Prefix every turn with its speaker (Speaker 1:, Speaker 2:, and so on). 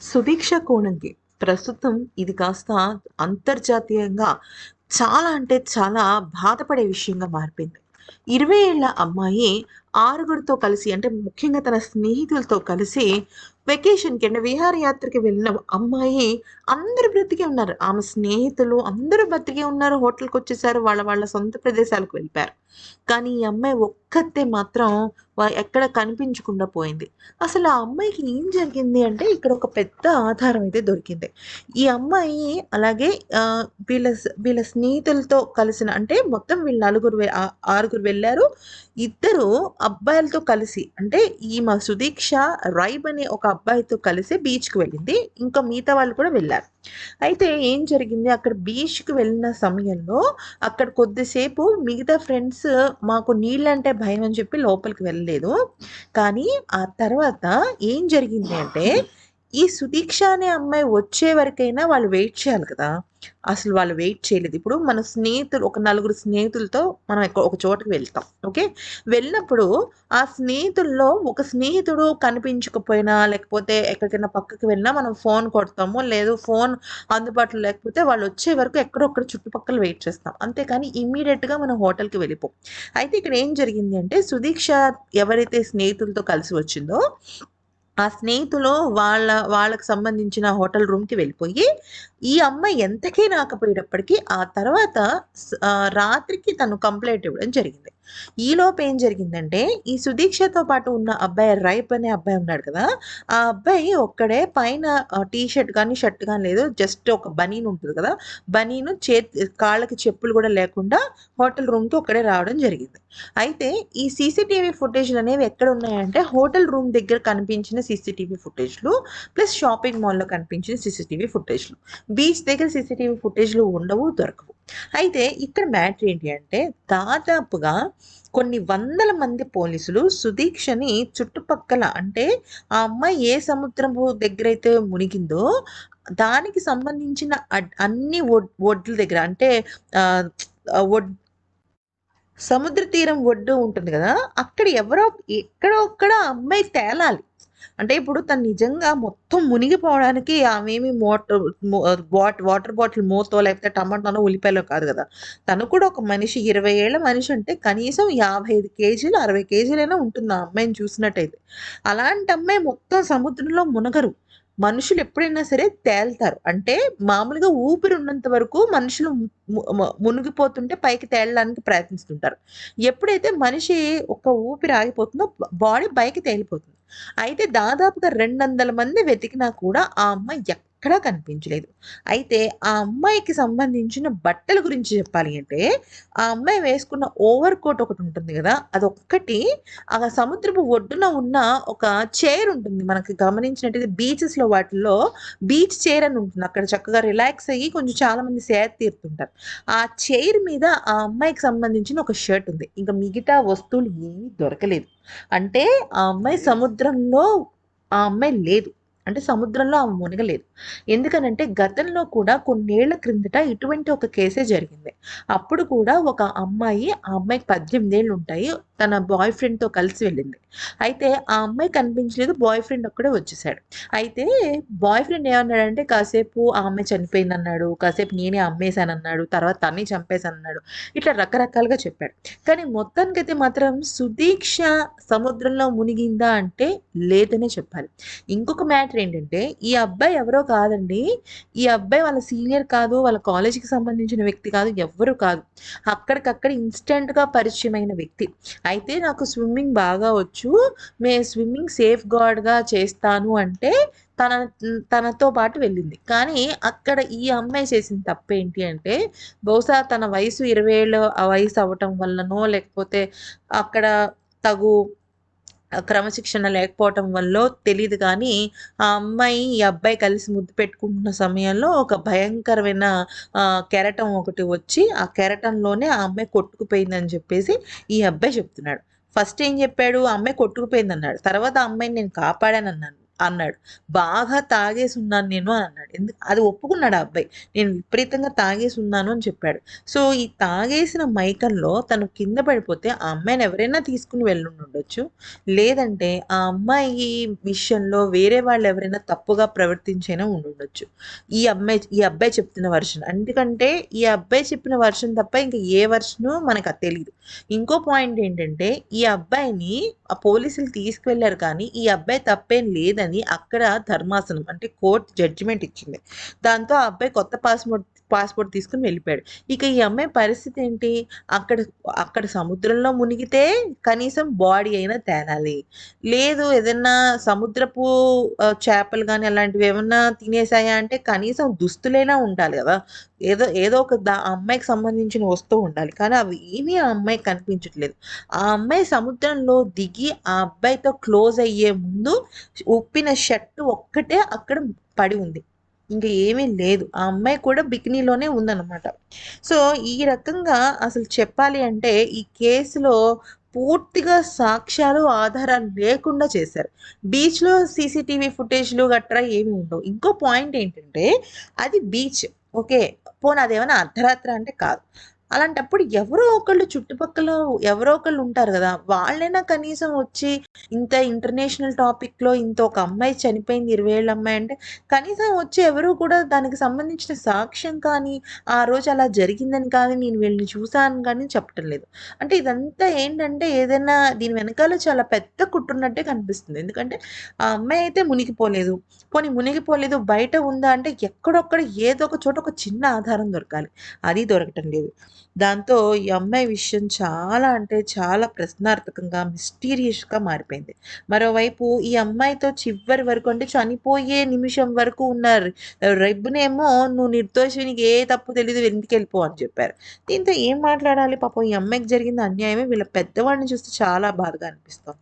Speaker 1: సుభిక్ష కోణంకి ప్రస్తుతం ఇది కాస్త అంతర్జాతీయంగా చాలా అంటే చాలా బాధపడే విషయంగా మారిపోయింది. 20 ఏళ్ళ అమ్మాయి ఆరుగురితో కలిసి అంటే ముఖ్యంగా తన స్నేహితులతో కలిసి వెకేషన్‌కి అంటే విహారయాత్రకి వెళ్ళిన అమ్మాయి అందరూ బ్రతికే ఉన్నారు. ఆమె స్నేహితులు అందరూ బ్రతికే ఉన్నారు. హోటల్కి వచ్చేసారు వాళ్ళ వాళ్ళ సొంత ప్రదేశాలకు వెళ్ళిపోయారు. కానీ ఈ అమ్మాయి ఒక్కతే మాత్రం ఎక్కడ కనిపించకుండా పోయింది. అసలు ఆ అమ్మాయికి ఏం జరిగింది అంటే ఇక్కడ ఒక పెద్ద ఆధారం అయితే దొరికింది. ఈ అమ్మాయి అలాగే వీళ్ళ స్ వీళ్ళ స్నేహితులతో కలిసిన అంటే మొత్తం వీళ్ళు నలుగురు ఆరుగురు వెళ్ళారు ఇద్దరు అబ్బాయిలతో కలిసి అంటే ఈమె సుదీక్ష, రైబ్ అనే ఒక అబ్బాయితో కలిసి బీచ్‌కి వెళ్ళింది. ఇంకా మిగతా వాళ్ళు కూడా వెళ్ళారు అయితే ఏం జరిగింది అక్కడ బీచ్‌కి వెళ్ళిన సమయంలో అక్కడ కొద్దిసేపు మిగతా ఫ్రెండ్స్ మాకు నీళ్ళంటే భయం అని చెప్పి లోపలికి వెళ్ళలేదు. కానీ ఆ తర్వాత ఏం జరిగింది అంటే ఈ సుదీక్ష అనే అమ్మాయి వచ్చే వరకైనా వాళ్ళు వెయిట్ చేయాలి కదా! అసలు వాళ్ళు వెయిట్ చేయలేదు. ఇప్పుడు మన స్నేహితులు ఒక నలుగురు స్నేహితులతో మనం ఒక చోటకి వెళ్తాం. ఓకే. వెళ్ళినప్పుడు ఆ స్నేహితుల్లో ఒక స్నేహితుడు కనిపించకపోయినా లేకపోతే ఎక్కడికైనా పక్కకి వెళ్ళినా మనం ఫోన్ కొడతాము. లేదు ఫోన్ అందుబాటులో లేకపోతే వాళ్ళొచ్చే వరకు ఎక్కడొక్కడ చుట్టుపక్కల వెయిట్ చేస్తాం. అంతేకాని ఇమ్మీడియేట్‌గా మనం హోటల్‌కి వెళ్ళిపోం. అయితే ఇక్కడ ఏం జరిగింది అంటే సుదీక్ష ఎవరైతే స్నేహితులతో కలిసి వచ్చిందో ఆ స్నేహితులు వాళ్ళ వాళ్ళకి సంబంధించిన హోటల్ రూమ్‌కి వెళ్ళిపోయి, ఈ అమ్మాయి ఎంతకీ రాకపోయేటప్పటికీ ఆ తర్వాత రాత్రికి తను కంప్లైంట్ ఇవ్వడం జరిగింది. ఈలోపు ఏం జరిగిందంటే ఈ సుదీక్షతో పాటు ఉన్న అబ్బాయి రైప్ అనే అబ్బాయి ఉన్నాడు కదా! ఆ అబ్బాయి ఒక్కడే పైన టీ షర్ట్ కానీ షర్ట్ కానీ లేదు. జస్ట్ ఒక బనీన్ ఉంటుంది కదా! బనీను చేతి కాళ్ళకి చెప్పులు కూడా లేకుండా హోటల్ రూమ్‌కి ఒక్కడే రావడం జరిగింది. అయితే ఈ సీసీటీవీ ఫుటేజ్‌లనేవి ఎక్కడున్నాయంటే హోటల్ రూమ్ దగ్గర కనిపించిన సీసీటీవీ ఫుటేజ్‌లు ప్లస్ షాపింగ్ మాల్‌లో కనిపించిన సీసీటీవీ ఫుటేజ్‌లు. బీచ్ దగ్గర సీసీటీవీ ఫుటేజ్‌లు ఉండవు, దొరకవు. అయితే ఇక్కడ మ్యాటర్ ఏంటి అంటే దాదాపుగా కొన్ని వందల మంది పోలీసులు సుదీక్షని చుట్టుపక్కల అంటే ఆ అమ్మాయి ఏ సముద్రపు దగ్గరైతే మునిగిందో దానికి సంబంధించిన అడ్ అన్ని ఒడ్ల దగ్గర అంటే ఒడ్ సముద్ర తీరం ఒడ్డు ఉంటుంది కదా అక్కడ ఎవరో ఎక్కడో అక్కడ అమ్మాయి తేలాలి. అంటే ఇప్పుడు తను నిజంగా మొత్తం మునిగిపోవడానికి ఆమెమి మోటర్ వాటర్ బాటిల్ మూతో లేకపోతే టమాటానో, ఉల్లిపాయలో కాదు కదా తను కూడా ఒక మనిషి 20 ఏళ్ళ మనిషి అంటే కనీసం 55 కేజీలు, 60 కేజీలైనా ఉంటుంది ఆ అమ్మాయిని చూసినట్టయితే. అలాంటి అమ్మాయి మొత్తం సముద్రంలో మునగరు. మనుషులు ఎప్పుడైనా సరే తేల్తారు అంటే మామూలుగా ఊపిరి ఉన్నంత వరకు మనుషులు ము మునిగిపోతుంటే పైకి తేలడానికి ప్రయత్నిస్తుంటారు. ఎప్పుడైతే మనిషి ఒక ఊపిరి ఆగిపోతుందో బాడీ పైకి తేలిపోతుంది. అయితే దాదాపుగా 200 మంది వెతికినా కూడా ఆ అమ్మాయి ఎక్కడా కనిపించలేదు. అయితే ఆ అమ్మాయికి సంబంధించిన బట్టల గురించి చెప్పాలి అంటే ఆ అమ్మాయి వేసుకున్న ఓవర్ కోట్ ఒకటి ఉంటుంది గదా! అదొక్కటి ఆ సముద్రపు ఒడ్డున ఉన్న ఒక చైర్ ఉంటుంది. మనకి గమనించినట్టయితే బీచెస్‌లో వాటిల్లో బీచ్ చైర్ అని ఉంటుంది. అక్కడ చక్కగా రిలాక్స్ అయ్యి కొంచెం చాలామంది సేద తీరుతుంటారు. ఆ చైర్ మీద ఆ అమ్మాయికి సంబంధించిన ఒక షర్ట్ ఉంది. ఇంక మిగతా వస్తువులు ఏమీ దొరకలేదు. అంటే ఆ అమ్మాయి సముద్రంలో ఆ అమ్మాయి లేదు. అంటే సముద్రంలో ఆమె మునగలేదు. ఎందుకనంటే గతంలో కూడా కొన్నేళ్ళ క్రిందట ఇటువంటి ఒక కేసే జరిగింది. అప్పుడు కూడా ఒక అమ్మాయి ఆ అమ్మాయికి పద్దెనిమిది ఏళ్ళు ఉంటాయి. తన బాయ్ ఫ్రెండ్‌తో కలిసి వెళ్ళింది. అయితే ఆ అమ్మాయి కనిపించలేదు. బాయ్ ఫ్రెండ్ ఒక్కడే వచ్చేసాడు. అయితే బాయ్ ఫ్రెండ్ ఏమన్నాడంటే కాసేపు ఆ అమ్మాయి చనిపోయిందన్నాడు. కాసేపు నేనే అమ్మేసానన్నాడు. తర్వాత తనే చంపేసానన్నాడు. ఇట్లా రకరకాలుగా చెప్పాడు. కానీ మొత్తానికైతే మాత్రం సుదీక్ష సముద్రంలో మునిగిందా అంటే లేదనే చెప్పాలి. ఇంకొక మ్యాటర్ ఏంటంటే ఈ అబ్బాయి ఎవరో కాదండి. ఈ అబ్బాయి వాళ్ళ సీనియర్ కాదు. వాళ్ళ కాలేజీకి సంబంధించిన వ్యక్తి కాదు. ఎవ్వరు కాదు. అక్కడికక్కడ ఇన్స్టెంట్గా పరిచయమైన వ్యక్తి. అయితే నాకు స్విమ్మింగ్ బాగా వచ్చు. మే స్విమ్మింగ్ సేఫ్ గార్డ్‌గా చేస్తాను అంటే తన తనతో పాటు వెళ్ళింది. కానీ అక్కడ ఈ అమ్మాయి చేసిన తప్పేంటి అంటే బహుశా తన వయసు ఇరవై ఏళ్ళు ఆ వయసు అవ్వటం వల్లనో లేకపోతే అక్కడ తగు క్రమశిక్షణ లేకపోవటం వల్ల తెలియదు కానీ ఆ అమ్మాయి, ఈ అబ్బాయి కలిసి ముద్దు పెట్టుకుంటున్న సమయంలో ఒక భయంకరమైన కెరటం ఒకటి వచ్చి ఆ కెరటంలోనే ఆ అమ్మాయి కొట్టుకుపోయిందని చెప్పేసి ఈ అబ్బాయి చెప్తున్నాడు. ఫస్ట్ ఏం చెప్పాడు? ఆ అమ్మాయి కొట్టుకుపోయిందన్నాడు. తర్వాత ఆ అమ్మాయిని నేను కాపాడానన్నాను అన్నాడు. బాగా తాగేసున్నాను నేను అని అన్నాడు. ఎందుకు అది ఒప్పుకున్నాడు ఆ అబ్బాయి. నేను విపరీతంగా తాగేసి ఉన్నాను అని చెప్పాడు. సో, ఈ తాగేసిన మైకంలో తను కింద పడిపోతే ఆ అమ్మాయిని ఎవరైనా తీసుకుని వెళ్ళుండొచ్చు. లేదంటే ఆ అమ్మాయి విషయంలో వేరే వాళ్ళు ఎవరైనా తప్పుగా ప్రవర్తించైనా ఉండుండొచ్చు. ఈ అమ్మాయి ఈ అబ్బాయి చెప్తున్న వర్షన్ ఎందుకంటే ఈ అబ్బాయి చెప్పిన వర్షన్ తప్ప ఇంకా ఏ వర్షను మనకు తెలియదు ఇంకో పాయింట్ ఏంటంటే ఈ అబ్బాయిని ఆ పోలీసులు తీసుకువెళ్ళారు కానీ ఈ అబ్బాయి తప్పేం లేదని అక్కడ ధర్మాసనం అంటే కోర్ట్ జడ్జిమెంట్ ఇచ్చింది. దాంతో ఆ అబ్బాయి కొత్త పాస్‌పోర్ట్ పాస్‌పోర్ట్ తీసుకుని వెళ్ళిపోయాడు. ఇక ఈ అమ్మాయి పరిస్థితి ఏంటి? అక్కడ అక్కడ సముద్రంలో మునిగితే కనీసం బాడీ అయినా తేలాలి. లేదు ఏదన్నా సముద్రపు చేపలు కానీ అలాంటివి ఏమన్నా తినేసాయా అంటే కనీసం దుస్తులైనా ఉండాలి కదా ఏదో ఏదో ఒక దా అమ్మాయికి సంబంధించిన వస్తువు ఉండాలి. కానీ అవి ఏమీ ఆ అమ్మాయికి కనిపించట్లేదు. ఆ అమ్మాయి సముద్రంలో దిగి ఆ అబ్బాయితో క్లోజ్ అయ్యే ముందు ఉప్పిన షర్ట్ ఒక్కటే అక్కడ పడి ఉంది. ఇంకా ఏమీ లేదు. ఆ అమ్మాయి కూడా బికినీలోనే ఉందన్నమాట. సో, ఈ రకంగా అసలు చెప్పాలి అంటే ఈ కేసులో పూర్తిగా సాక్ష్యాలు, ఆధారాలు లేకుండా చేశారు. బీచ్‌లో సీసీటీవీ ఫుటేజ్‌లు గట్రా ఏమి ఉండవు. ఇంకో పాయింట్ ఏంటంటే అది బీచ్. ఓకే. పోనీ అదేమైనా అర్ధరాత్రి అంటే కాదు. అలాంటప్పుడు ఎవరో ఒకళ్ళు చుట్టుపక్కల ఎవరో ఒకళ్ళు ఉంటారు కదా వాళ్ళైనా కనీసం వచ్చి ఇంత ఇంటర్నేషనల్ టాపిక్‌లో ఇంత ఒక అమ్మాయి చనిపోయింది ఇరవై ఏళ్ళ అమ్మాయి అంటే కనీసం వచ్చి ఎవరు కూడా దానికి సంబంధించిన సాక్ష్యం కానీ, ఆ రోజు అలా జరిగిందని కానీ, నేను వీళ్ళని చూసాను కానీ చెప్పటం లేదు. అంటే ఇదంతా ఏంటంటే ఏదైనా దీని వెనకాల చాలా పెద్ద కుట్టున్నట్టే కనిపిస్తుంది. ఎందుకంటే ఆ అమ్మాయి అయితే మునిగిపోలేదు. పోనీ మునిగిపోలేదు బయట ఉందా అంటే ఎక్కడొక్కడ ఏదో ఒక చోట ఒక చిన్న ఆధారం దొరకాలి. అది దొరకటం లేదు. దాంతో ఈ అమ్మాయి విషయం చాలా అంటే చాలా ప్రశ్నార్థకంగా, మిస్టీరియస్‌గా మారిపోయింది. మరోవైపు ఈ అమ్మాయితో చివరి వరకు అంటే చనిపోయే నిమిషం వరకు ఉన్న రెబ్బునేమో "నువ్వు నిర్దోషినికి ఏ తప్పు తెలియదు ఇంటికెళ్ళిపో" అని చెప్పారు. దీంతో ఏం మాట్లాడాలి? పాపం ఈ అమ్మాయికి జరిగింది అన్యాయమే. వీళ్ళ పెద్దవాడిని చూస్తే చాలా బాధగా అనిపిస్తుంది